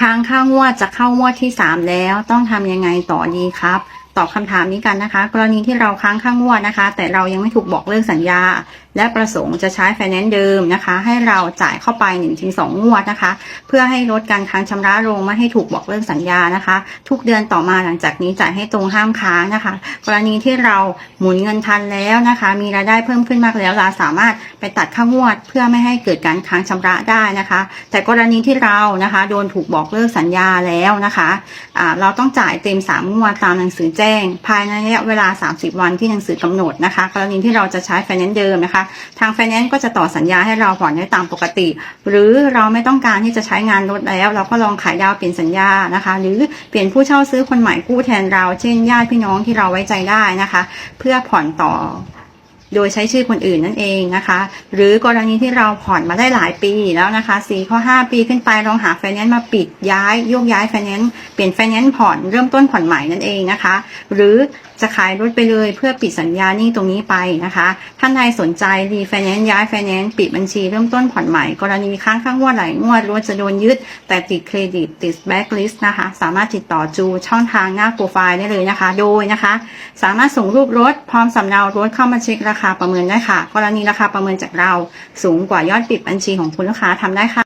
ค้างค่างวดจะเข้างวดที่สามแล้ว ต้องทำยังไงต่อดีครับ อบคำถามนี้กันนะคะ กรณีที่เราค้างค่างวดนะคะ แต่เรายังไม่ถูกบอกเลิกสัญญา และประสงค์จะใช้ไฟแนนซ์เดิมนะคะ ให้เราจ่ายเข้าไป 1-2 งวดนะคะ เพื่อให้ลดการค้างชำระลงไม่ให้ถูกบอกเลิกสัญญานะคะ ทุกเดือนต่อมาหลังจากนี้จ่ายให้ตรงห้ามค้างนะคะ กรณีที่เราหมุนเงินทันแล้วนะคะ มีรายได้เพิ่มขึ้นมากแล้วเราสามารถไปตัดค่างวด เพื่อไม่ให้เกิดการค้างชำระได้นะคะ แต่กรณีที่เรานะคะ โดนถูกบอกเลิกสัญญาแล้วนะคะอ่าเราต้องจ่ายเต็ม3งวดตามหนังสือแจ้งภายในระยะเวลา 30 วันที่หนังสือกำหนดนะคะ กรณีที่เราจะใช้ไฟแนนซ์เดิมนะคะ ทางไฟแนนซ์ก็จะต่อสัญญาให้เราผ่อนได้ตามปกติ หรือเราไม่ต้องการที่จะใช้งานรถแล้ว เราก็ลองขายดาวเปลี่ยนสัญญานะคะ หรือเปลี่ยนผู้เช่าซื้อคนใหม่กู้แทนเรา เช่นญาติพี่น้องที่เราไว้ใจได้นะคะ เพื่อผ่อนต่อ โดยใช้ชื่อคนอื่นนั่นเองนะคะ หรือกรณีที่เราผ่อนมาได้หลายปีแล้วนะคะ4ข้อ 5 ปีขึ้นไปลองหาไฟแนนซ์มาปิดย้ายโยกย้ายไฟแนนซ์เปลี่ยนไฟแนนซ์ผ่อนเริ่มต้นผ่อนใหม่นั่นเองนะคะ หรือจะขายรถไปเลยเพื่อปิดสัญญาหนี้ตรงนี้ไปนะคะ ท่านใดสนใจรีไฟแนนซ์ย้ายไฟแนนซ์ปิดบัญชีเริ่มต้นผ่อนใหม่ กรณีค้างข้างงวดหลายงวดรถจะโดนยึด แต่ติดเครดิตติดแบ็กลิสต์นะคะ สามารถติดต่อจูช่องทางหน้าโปรไฟล์ได้เลยนะคะ โดยนะคะ สามารถส่งรูปรถพร้อมสำเนารถเข้ามาเช็คราคาคาประเมินได้ค่ะ กรณีราคาประเมินจากเราสูงกว่ายอดปิดบัญชีของคุณลูกค้าทำได้ค่ะ